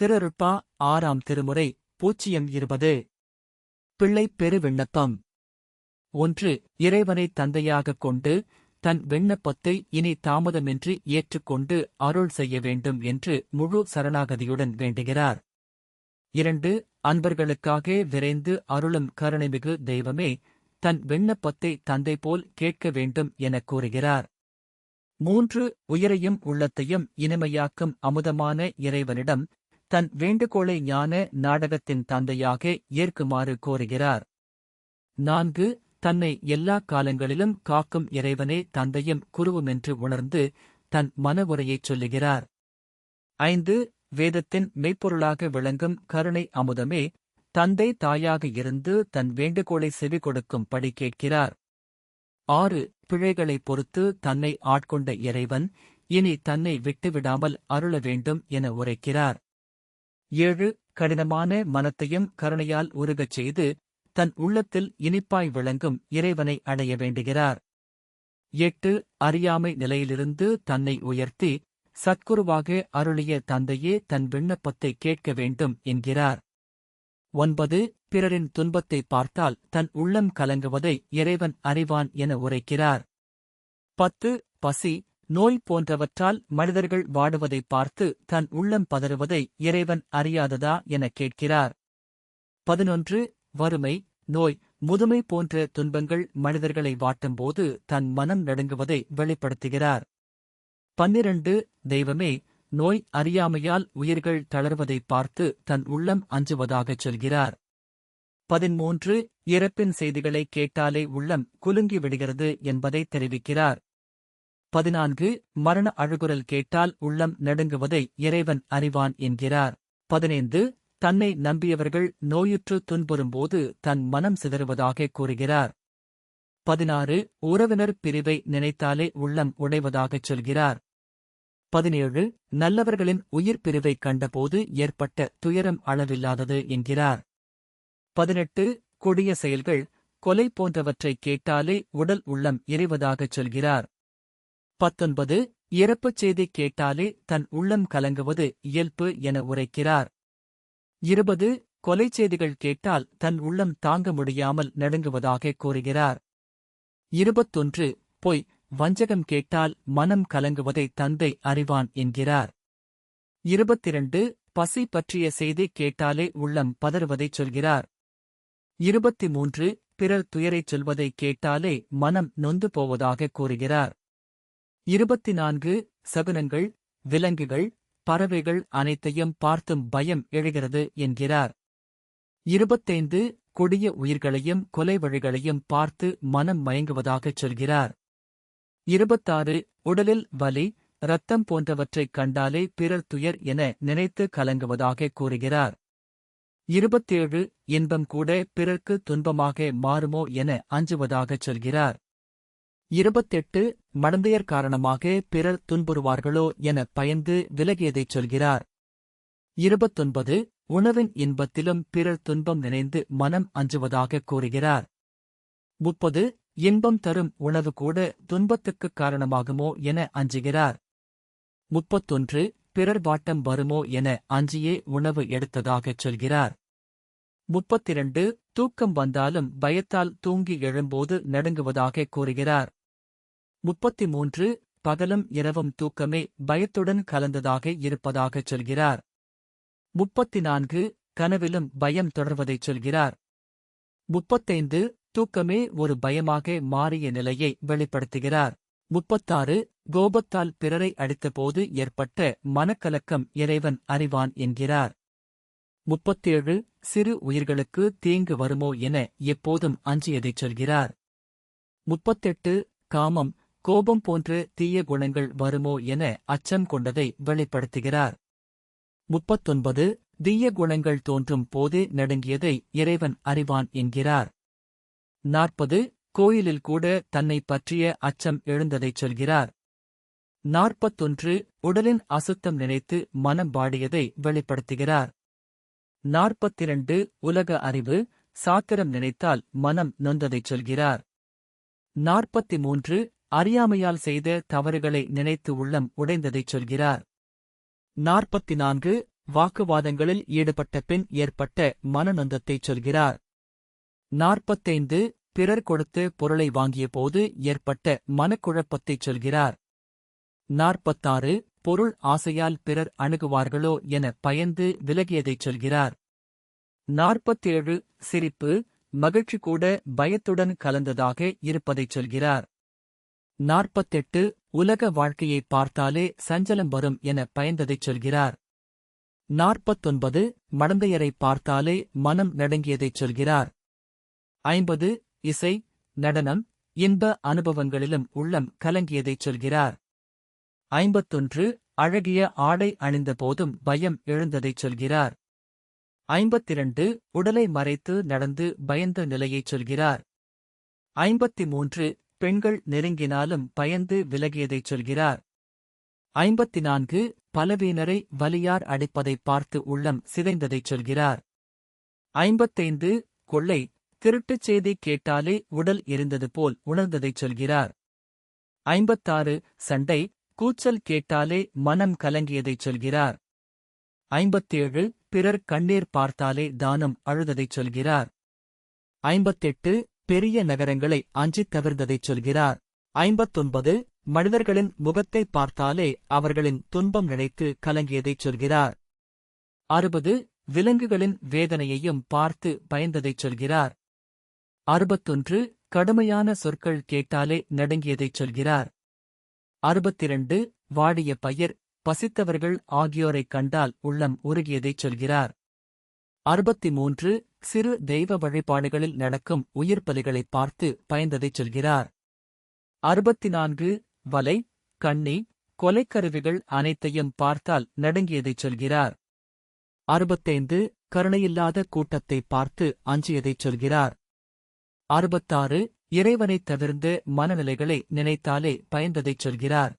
திருருப்பா ஆறாம் திருமுறை பூச்சியம் இருபது. பிள்ளை பெரு விண்ணப்பம் ஒன்று இறைவனை தந்தையாகக் கொண்டு தன் விண்ணப்பத்தை இனி தாமதமின்றி ஏற்றுக்கொண்டு அருள் செய்ய வேண்டும் என்று முழு சரணாகதியுடன் வேண்டுகிறார். இரண்டு அன்பர்களுக்காக விரைந்து அருளும் கருணைமிகு தெய்வமே தன் விண்ணப்பத்தை தந்தை போல் கேட்க வேண்டும் எனக் கூறுகிறார். மூன்று உயிரையும் உள்ளத்தையும் இனிமையாக்கும் அமுதமான இறைவனிடம் தன் வேண்டுகோளை ஞான நாடகத்தின் தந்தையாக ஏற்குமாறு கோருகிறார். நான்கு தன்னை எல்லா காலங்களிலும் காக்கும் இறைவனே தந்தையும் குருவுமென்று உணர்ந்து தன் மன உரையைச் சொல்லுகிறார். ஐந்து வேதத்தின் மெய்ப்பொருளாக விளங்கும் கருணை அமுதமே தந்தை தாயாக இருந்து தன் வேண்டுகோளை செவி கொடுக்கும்படி கேட்கிறார். ஆறு பிழைகளை பொறுத்து தன்னை ஆட்கொண்ட இறைவன் இனி தன்னை விட்டுவிடாமல் அருள வேண்டும் என உரைக்கிறார். ஏழு கடினமான மனத்தையும் கருணையால் உருகச் செய்து தன் உள்ளத்தில் இனிப்பாய் விளங்கும் இறைவனை அடைய வேண்டுகிறார். எட்டு அறியாமை நிலையிலிருந்து தன்னை உயர்த்தி சத்குருவாக அருளிய தந்தையே தன் விண்ணப்பத்தை கேட்க வேண்டும் என்கிறார். ஒன்பது பிறரின் துன்பத்தை பார்த்தால் தன் உள்ளம் கலங்குவதை இறைவன் அறிவான் என உரைக்கிறார். பத்து பசி நோய் போன்றவற்றால் மனிதர்கள் வாடுவதை பார்த்து தன் உள்ளம் பதறுவதை இறைவன் அறியாததா எனக் கேட்கிறார். பதினொன்று வறுமை நோய் முதுமை போன்ற துன்பங்கள் மனிதர்களை வாட்டும்போது தன் மனம் நடுங்குவதை வெளிப்படுத்துகிறார். பன்னிரண்டு தெய்வமே நோய் அறியாமையால் உயிர்கள் தளர்வதை பார்த்து தன் உள்ளம் அஞ்சுவதாகச் சொல்கிறார். பதிமூன்று இறப்பின் செய்திகளை கேட்டாலே உள்ளம் குலுங்கி விடுகிறது என்பதை தெரிவிக்கிறார். பதினான்கு மரண அழுகுரல் கேட்டால் உள்ளம் நடுங்குவதை இறைவன் அறிவான் என்கிறார். பதினைந்து தன்னை நம்பியவர்கள் நோயுற்று துன்புறும்போது தன் மனம் சிதறுவதாக கூறுகிறார். பதினாறு உறவினர் பிரிவை நினைத்தாலே உள்ளம் உடைவதாகச் சொல்கிறார். பதினேழு நல்லவர்களின் உயிர் பிரிவைக் கண்டபோது ஏற்பட்ட துயரம் அளவில்லாதது என்கிறார். பதினெட்டு கொடிய செயல்கள் கொலை போன்றவற்றைக் கேட்டாலே உடல் உள்ளம் இறைவதாகச் சொல்கிறார். பத்தொன்பது இறப்புச் செய்தி கேட்டாலே தன் உள்ளம் கலங்குவது இயல்பு என உரைக்கிறார். இருபது கொலை செய்திகள் கேட்டால் தன் உள்ளம் தாங்க முடியாமல் நடுங்குவதாக கூறுகிறார். இருபத்தொன்று பொய் வஞ்சகம் கேட்டால் மனம் கலங்குவதை தந்தை அறிவான் என்கிறார். இருபத்திரண்டு பசி பற்றிய செய்தி கேட்டாலே உள்ளம் பதறுவதைச் சொல்கிறார். இருபத்தி மூன்று பிறர் துயரைச் சொல்வதைக் கேட்டாலே மனம் நொந்து போவதாக கூறுகிறார். இருபத்தி நான்கு சகுனங்கள் விலங்குகள் பறவைகள் அனைத்தையும் பார்த்தும் பயம் எழுகிறது என்கிறார். இருபத்தைந்து கொடிய உயிர்களையும் கொலை வழிகளையும் பார்த்து மனம் மயங்குவதாகச் சொல்கிறார். இருபத்தாறு உடலில் வலி இரத்தம் போன்றவற்றைக் கண்டாலே பிறர் துயர் என நினைத்து கலங்குவதாக கூறுகிறார். இருபத்தேழு இன்பம் கூட பிறர்க்கு துன்பமாக மாறுமோ என அஞ்சுவதாகச் சொல்கிறார். இருபத்தெட்டு மடந்தையர் காரணமாக பிறர் துன்புறுவார்களோ என பயந்து விலகியதைச் சொல்கிறார். இருபத்தொன்பது உணவின் இன்பத்திலும் பிறர் துன்பம் நினைந்து மனம் அஞ்சுவதாகக் கூறுகிறார். முப்பது இன்பம் தரும் உணவு கூட துன்பத்துக்குக் காரணமாகுமோ என அஞ்சுகிறார். முப்பத்தொன்று பிறர் வாட்டம் வருமோ என அஞ்சியே உணவு எடுத்ததாகச் சொல்கிறார். முப்பத்திரண்டு தூக்கம் வந்தாலும் பயத்தால் தூங்கி எழும்போது நடுங்குவதாக கூறுகிறார். முப்பத்தி மூன்று பகலும் இரவும் தூக்கமே பயத்துடன் கலந்ததாக இருப்பதாகச் சொல்கிறார். முப்பத்தி நான்கு கனவிலும் பயம் தொடர்வதைச் சொல்கிறார். முப்பத்தைந்து தூக்கமே ஒரு பயமாக மாறிய நிலையை வெளிப்படுத்துகிறார். முப்பத்தாறு கோபத்தால் பிறரை அடித்தபோது ஏற்பட்ட மனக்கலக்கம் இறைவன் அறிவான் என்கிறார். முப்பத்தேழு சிறு உயிர்களுக்கு தீங்கு வருமோ என எப்போதும் அஞ்சியதைச் சொல்கிறார். முப்பத்தெட்டு காமம் கோபம் போன்று தீய குணங்கள் வருமோ என அச்சம் கொண்டதை வெளிப்படுத்துகிறார். முப்பத்தொன்பது. தீய குணங்கள் தோன்றும் போது நடுங்கியதை இறைவன் அறிவான் என்கிறார். நாற்பது. கோயிலில் கூட தன்னை பற்றிய அச்சம் எழுந்ததைச் சொல்கிறார். நாற்பத்தொன்று. உடலின் அசுத்தம் நினைத்து மனம் வாடியதை வெளிப்படுத்துகிறார். நாற்பத்திரண்டு. உலக அறிவு சாத்திரம் நினைத்தால் மனம் நொந்ததைச் சொல்கிறார். நாற்பத்தி மூன்று அறியாமையால் செய்த தவறுகளை நினைத்து உள்ளம் உடைந்ததைச் சொல்கிறார். நாற்பத்தி நான்கு வாக்குவாதங்களில் ஈடுபட்ட பின் ஏற்பட்ட மனநந்தத்தைச் சொல்கிறார். நாற்பத்தைந்து பிறர் கொடுத்து பொருளை வாங்கிய போது ஏற்பட்ட மனக்குழப்பத்தைச் சொல்கிறார். நாற்பத்தாறு பொருள் ஆசையால் பிறர் அணுகுவார்களோ என பயந்து விலகியதைச் சொல்கிறார். நாற்பத்தேழு சிரிப்பு மகிழ்ச்சி கூட பயத்துடன் கலந்ததாக இருப்பதைச் சொல்கிறார். நாற்பத்தெட்டு உலக வாழ்க்கையை பார்த்தாலே சஞ்சலம் வரும் என பயந்ததைச் சொல்கிறார். நாற்பத்தொன்பது மடந்தையரை பார்த்தாலே மனம் நடுங்கியதைச் சொல்கிறார். ஐம்பது இசை நடனம் இன்ப அனுபவங்களிலும் உள்ளம் கலங்கியதைச் சொல்கிறார். ஐம்பத்தொன்று அழகிய ஆடை அணிந்த போதும் பயம் எழுந்ததைச் சொல்கிறார். ஐம்பத்திரண்டு உடலை மறைத்து நடந்து பயந்த நிலையைச் சொல்கிறார். ஐம்பத்தி மூன்று பெண்கள் நெருங்கினாலும் பயந்து விலகியதைச் சொல்கிறார். ஐம்பத்தி நான்கு பலவீனரை வலியார் அடிப்பதைப் பார்த்து உள்ளம் சிதைந்ததைச் சொல்கிறார். ஐம்பத்தைந்து கொள்ளை திருட்டுச் செய்தி கேட்டாலே உடல் எரிந்தது போல் உணர்ந்ததைச் சொல்கிறார். ஐம்பத்தாறு சண்டை கூச்சல் கேட்டாலே மனம் கலங்கியதைச் சொல்கிறார். ஐம்பத்தேழு பிறர் கண்ணீர் பார்த்தாலே தானம் அழுததைச் சொல்கிறார். ஐம்பத்தெட்டு பெரிய நகரங்களை அஞ்சித் தவிர்ந்ததைச் சொல்கிறார். ஐம்பத்தொன்பது மனிதர்களின் முகத்தை பார்த்தாலே அவர்களின் துன்பம் நினைத்து கலங்கியதைச் சொல்கிறார். அறுபது விலங்குகளின் வேதனையையும் பார்த்து பயந்ததைச் சொல்கிறார். அறுபத்தொன்று கடுமையான சொற்கள் கேட்டாலே நடுங்கியதைச் சொல்கிறார். அறுபத்திரண்டு வாடிய பயிர் பசித்தவர்கள் ஆகியோரைக் கண்டால் உள்ளம் உருகியதைச் சொல்கிறார். அறுபத்தி மூன்று சிறு தெய்வ வழிபாடுகளில் நடக்கும் உயிர் பார்த்து பயந்ததைச் சொல்கிறார். அறுபத்தி நான்கு வலை கண்ணி கொலைக்கருவிகள் அனைத்தையும் பார்த்தால் நடுங்கியதைச் சொல்கிறார். அறுபத்தைந்து கருணையில்லாத கூட்டத்தைப் பார்த்து அஞ்சியதைச் சொல்கிறார். அறுபத்தாறு இறைவனைத் தவிர்ந்து மனநிலைகளை நினைத்தாலே பயந்ததைச் சொல்கிறார்.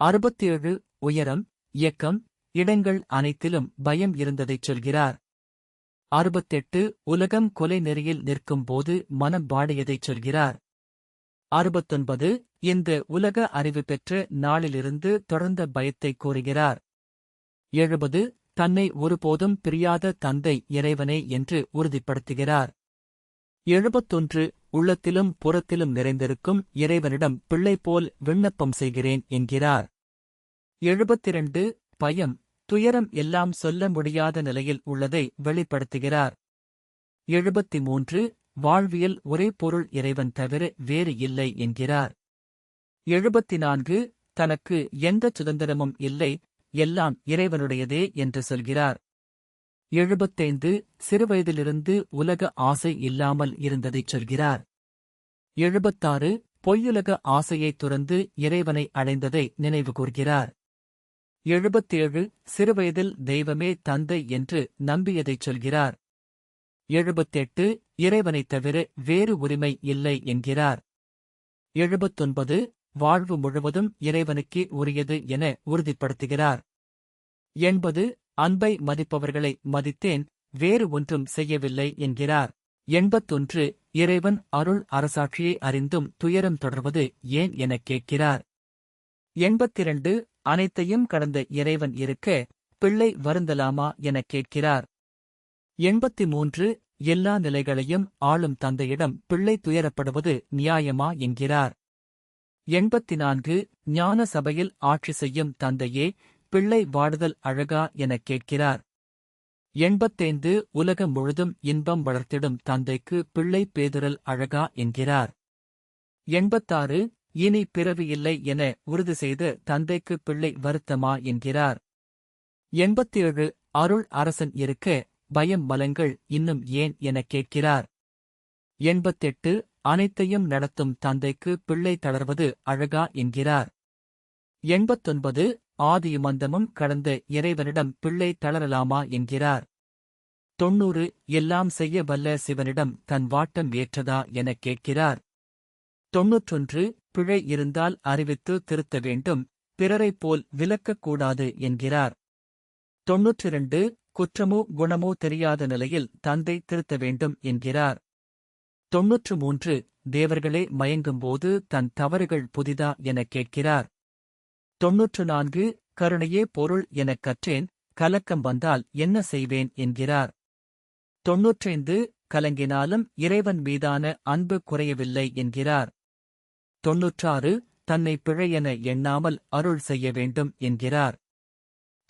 அறுபத்தேழு உயரம் இயக்கம் இடங்கள் அனைத்திலும் பயம் இருந்ததைச் சொல்கிறார். அறுபத்தெட்டு உலகம் கொலை நெறியில் நிற்கும்போது மனம் வாடியதைச் சொல்கிறார். அறுபத்தொன்பது இந்த உலக அறிவு பெற்ற நாளிலிருந்து தொடர்ந்த பயத்தைக் கூறுகிறார். எழுபது தன்னை ஒருபோதும் பிரியாத தந்தை இறைவனே என்று உறுதிப்படுத்துகிறார். எழுபத்தொன்று உள்ளத்திலும் புறத்திலும் நிறைந்திருக்கும் இறைவனிடம் பிள்ளை போல் விண்ணப்பம் செய்கிறேன் என்கிறார். எழுபத்திரண்டு பயம் துயரம் எல்லாம் சொல்ல முடியாத நிலையில் உள்ளதை வெளிப்படுத்துகிறார். எழுபத்தி மூன்று வாழ்வியல் ஒரே பொருள் இறைவன் தவிர வேறு இல்லை என்கிறார். எழுபத்தி நான்கு தனக்கு எந்த சுதந்திரமும் இல்லை எல்லாம் இறைவனுடையதே என்று சொல்கிறார். எழுபத்தைந்து சிறுவயதிலிருந்து உலக ஆசை இல்லாமல் இருந்ததைச் சொல்கிறார். எழுபத்தாறு பொய்யுலக ஆசையைத் துறந்து இறைவனை அடைந்ததை நினைவு கூர்கிறார். எழுபத்தேழு சிறுவயதில் தெய்வமே தந்தை என்று நம்பியதைச் சொல்கிறார். எழுபத்தெட்டு இறைவனைத் தவிர வேறு உரிமை இல்லை என்கிறார். எழுபத்தொன்பது வாழ்வு முழுவதும் இறைவனுக்கே உரியது என உறுதிப்படுத்துகிறார். எண்பது அன்பை மதிப்பவர்களை மதித்தேன் வேறு ஒன்றும் செய்யவில்லை என்கிறார். எண்பத்தொன்று இறைவன் அருள் அரசாட்சியை அறிந்தும் துயரம் தொடர்வது ஏன் எனக் கேட்கிறார். எண்பத்திரண்டு அனைத்தையும் கடந்த இறைவன் இருக்க பிள்ளை வருந்தலாமா எனக் கேட்கிறார். எண்பத்தி மூன்று எல்லா நிலைகளையும் ஆளும் தந்தையிடம் பிள்ளை துயரப்படுவது நியாயமா என்கிறார். எண்பத்தி நான்கு ஞான சபையில் ஆட்சி செய்யும் தந்தையே பிள்ளை வாடுதல் அழகா எனக் கேட்கிறார். எண்பத்தைந்து உலகம் முழுதும் இன்பம் வளர்த்திடும் தந்தைக்கு பிள்ளை பேதுரல் அழகா என்கிறார். எண்பத்தாறு இனி பிறவி இல்லை என உறுதி செய்து தந்தைக்கு பிள்ளை வருத்தமா என்கிறார். எண்பத்தேழு அருள் அரசன் இருக்க பயம் மலங்கள் இன்னும் ஏன் எனக் கேட்கிறார். எண்பத்தெட்டு அனைத்தையும் நடத்தும் தந்தைக்கு பிள்ளை தளர்வது அழகா என்கிறார். எண்பத்தொன்பது ஆதியுமந்தமும் கடந்த இறைவனிடம் பிள்ளை தளரலாமா என்கிறார். தொன்னூறு எல்லாம் செய்ய வல்ல சிவனிடம் தன் வாட்டம் ஏற்றதா எனக் கேட்கிறார். தொன்னூற்றொன்று பிழை இருந்தால் அறிவித்து திருத்த வேண்டும் பிறரைப் போல் விலக்கக்கூடாது என்கிறார். தொன்னூற்றிரண்டு குற்றமோ குணமோ தெரியாத நிலையில் தந்தை திருத்த வேண்டும் என்கிறார். தொன்னூற்று மூன்று தேவர்களே மயங்கும்போது தன் தவறுகள் புதிதா எனக் கேட்கிறார். தொன்னூற்று நான்கு கருணையே பொருள் எனக் கற்றேன் கலக்கம் வந்தால் என்ன செய்வேன் என்கிறார். தொன்னூற்றைந்து கலங்கினாலும் இறைவன் மீதான அன்பு குறையவில்லை என்கிறார். தொன்னூற்றாறு தன்னை பிழையென எண்ணாமல் அருள் செய்ய வேண்டும் என்கிறார்.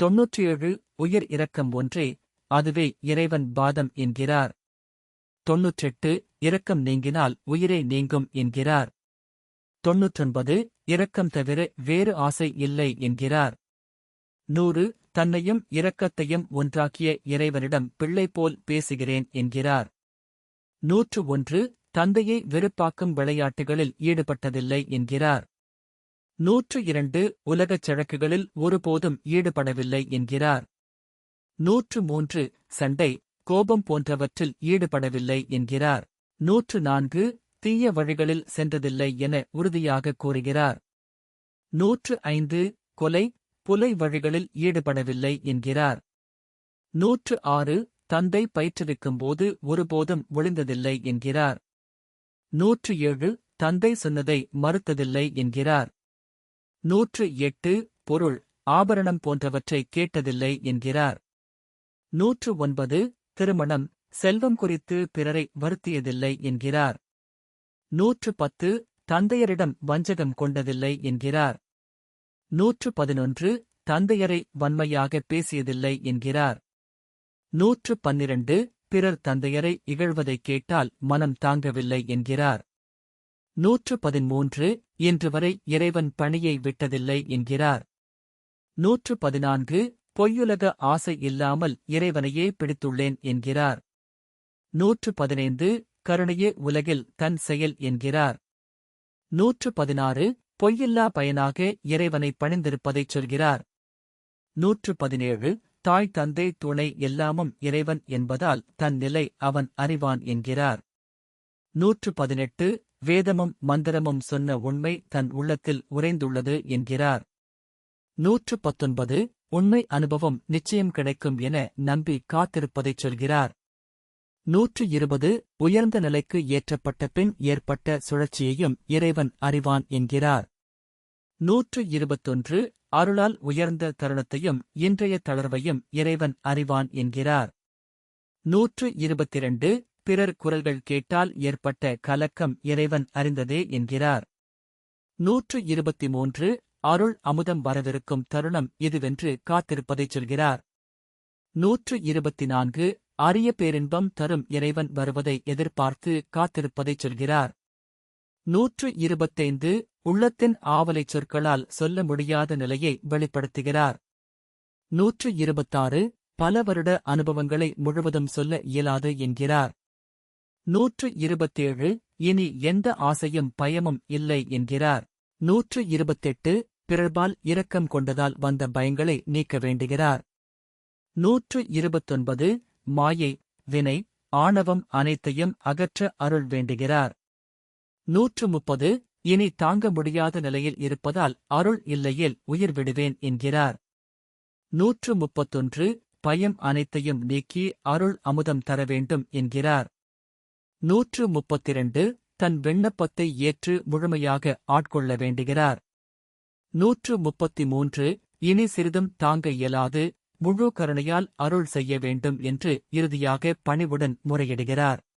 தொன்னூற்றேழு உயிர் இரக்கம் ஒன்றே அதுவே இறைவன் பாதம் என்கிறார். தொன்னூற்றெட்டு இரக்கம் நீங்கினால் உயிரே நீங்கும் என்கிறார். தொன்னூற்றொன்பது இரக்கம் தவிர வேறு ஆசை இல்லை என்கிறார். நூறு தன்னையும் இரக்கத்தையும் ஒன்றாக்கிய இறைவனிடம் பிள்ளை போல் பேசுகிறேன் என்கிறார். நூற்று ஒன்று தந்தையை வெறுப்பாக்கும் விளையாட்டுகளில் ஈடுபட்டதில்லை என்கிறார். நூற்று இரண்டு உலகச் சழக்குகளில் ஒருபோதும் ஈடுபடவில்லை என்கிறார். நூற்று மூன்று சண்டை கோபம் போன்றவற்றில் ஈடுபடவில்லை என்கிறார். நூற்று நான்கு தீய வழிகளில் சென்றதில்லை என உறுதியாக கூறுகிறார். நூற்று ஐந்து கொலை புலை வழிகளில் ஈடுபடவில்லை என்கிறார். நூற்று ஆறு தந்தை பயிற்றுவிக்கும்போது ஒருபோதும் ஒளிந்ததில்லை என்கிறார். நூற்று ஏழு தந்தை சொன்னதை மறுத்ததில்லை என்கிறார். நூற்று எட்டு பொருள் ஆபரணம் போன்றவற்றை கேட்டதில்லை என்கிறார். நூற்று ஒன்பது திருமணம் செல்வம் குறித்து பிறரை வருத்தியதில்லை என்கிறார். நூற்று பத்து தந்தையரிடம் வஞ்சகம் கொண்டதில்லை என்கிறார். நூற்று பதினொன்று தந்தையரை வன்மையாக பேசியதில்லை என்கிறார். நூற்று பன்னிரண்டு பிறர் தந்தையரை இகழ்வதைக் கேட்டால் மனம் தாங்கவில்லை என்கிறார். நூற்று பதிமூன்று இன்று வரை இறைவன் பணியை விட்டதில்லை என்கிறார். நூற்று பதினான்கு பொய்யுலக ஆசை இல்லாமல் இறைவனையே பிடித்துள்ளேன் என்கிறார். நூற்று பதினைந்து கருணையே உலகில் தன் செயல் என்கிறார். நூற்று பதினாறு பொய்யில்லா பயனாக இறைவனை பணிந்திருப்பதைச் சொல்கிறார். நூற்று பதினேழு தாய் தந்தை துணை எல்லாமும் இறைவன் என்பதால் தன் நிலை அவன் அறிவான் என்கிறார். நூற்று பதினெட்டு வேதமும் மந்திரமும் சொன்ன உண்மை தன் உள்ளத்தில் உறைந்துள்ளது என்கிறார். நூற்று பத்தொன்பது உண்மை அனுபவம் நிச்சயம் கிடைக்கும் என நம்பி காத்திருப்பதைச் சொல்கிறார். நூற்று இருபது உயர்ந்த நிலைக்கு ஏற்றப்பட்ட பின் ஏற்பட்ட சுழற்சியையும் இறைவன் அறிவான் என்கிறார். நூற்று இருபத்தொன்று அருளால் உயர்ந்த தருணத்தையும் இன்றைய தளர்வையும் இறைவன் அறிவான் என்கிறார். நூற்று இருபத்திரண்டு பிறர் குரல்கள் கேட்டால் ஏற்பட்ட கலக்கம் இறைவன் அறிந்ததே என்கிறார். நூற்று இருபத்தி மூன்று அருள் அமுதம் வரவிருக்கும் தருணம் இதுவென்று காத்திருப்பதைச் சொல்கிறார். நூற்று இருபத்தி நான்கு அரிய பேரின்பம் தரும் இறைவன் வருவதை எதிர்பார்த்து காத்திருப்பதைச் சொல்கிறார். நூற்று இருபத்தைந்து உள்ளத்தின் ஆவலைச் சொற்களால் சொல்ல முடியாத நிலையை வெளிப்படுத்துகிறார். நூற்று இருபத்தாறு பல வருட அனுபவங்களை முழுவதும் சொல்ல இயலாது என்கிறார். நூற்று இருபத்தேழு இனி எந்த ஆசையும் பயமும் இல்லை என்கிறார். நூற்று இருபத்தெட்டு பிறர்பால் இரக்கம் கொண்டதால் வந்த பயங்களை நீக்க வேண்டுகிறார். நூற்று இருபத்தொன்பது மாயை வினை ஆணவம் அனைத்தையும் அகற்ற அருள் வேண்டுகிறார். நூற்று முப்பது இனி தாங்க முடியாத நிலையில் இருப்பதால் அருள் இல்லையேல் உயிர் விடுவேன் என்கிறார். நூற்று முப்பத்தொன்று பயம் அனைத்தையும் நீக்கி அருள் அமுதம் தர வேண்டும் என்கிறார். நூற்று முப்பத்திரண்டு தன் விண்ணப்பத்தை ஏற்று முழுமையாக ஆட்கொள்ள வேண்டுகிறார். நூற்று முப்பத்தி மூன்று இனி சிறிதும் தாங்க இயலாது முழு கருணையால் அருள் செய்ய வேண்டும் என்று இறுதியாக பணிவுடன் முறையிடுகிறார்.